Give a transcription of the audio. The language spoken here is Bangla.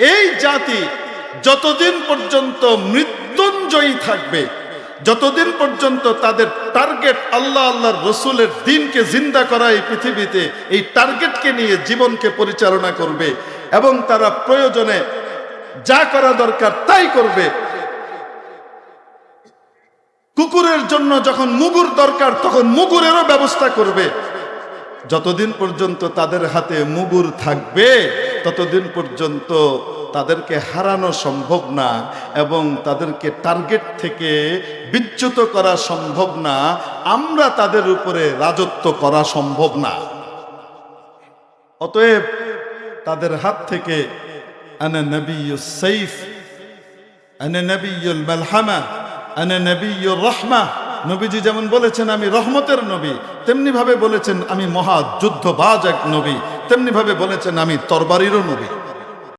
এই জাতি যতদিন পর্যন্ত মৃত্যুঞ্জয়ী থাকবে, যতদিন পর্যন্ত তাদের টার্গেট আল্লাহ আল্লাহর রসুলের দিনকে জিন্দা করা এই পৃথিবীতে, এই টার্গেটকে নিয়ে জীবনকে পরিচালনা করবে এবং তারা প্রয়োজনে যা করা দরকার তাই করবে। কুকুরের জন্য যখন মুগুর দরকার, তখন মুগুরেরও ব্যবস্থা করবে। যতদিন পর্যন্ত তাদের হাতে মুগুর থাকবে ততদিন পর্যন্ত তাদেরকে হারানো সম্ভব না এবং তাদেরকে টার্গেট থেকে বিচ্যুত করা সম্ভব না, আমরা তাদের উপরে রাজত্ব করা সম্ভব না। অতএব তাদের হাত থেকে, আনা নবীয় সাইফ আনা নবীল মালহামা, আনা নবীয় রহমা। নবীজি যেমন বলেছেন, আমি রহমতের নবী তেমনি ভাবে বলেছেন, আমি মহা যুদ্ধবাজ এক নবী। তেমনি ভাবে বলেছেন আমি তরবারিরও নবী।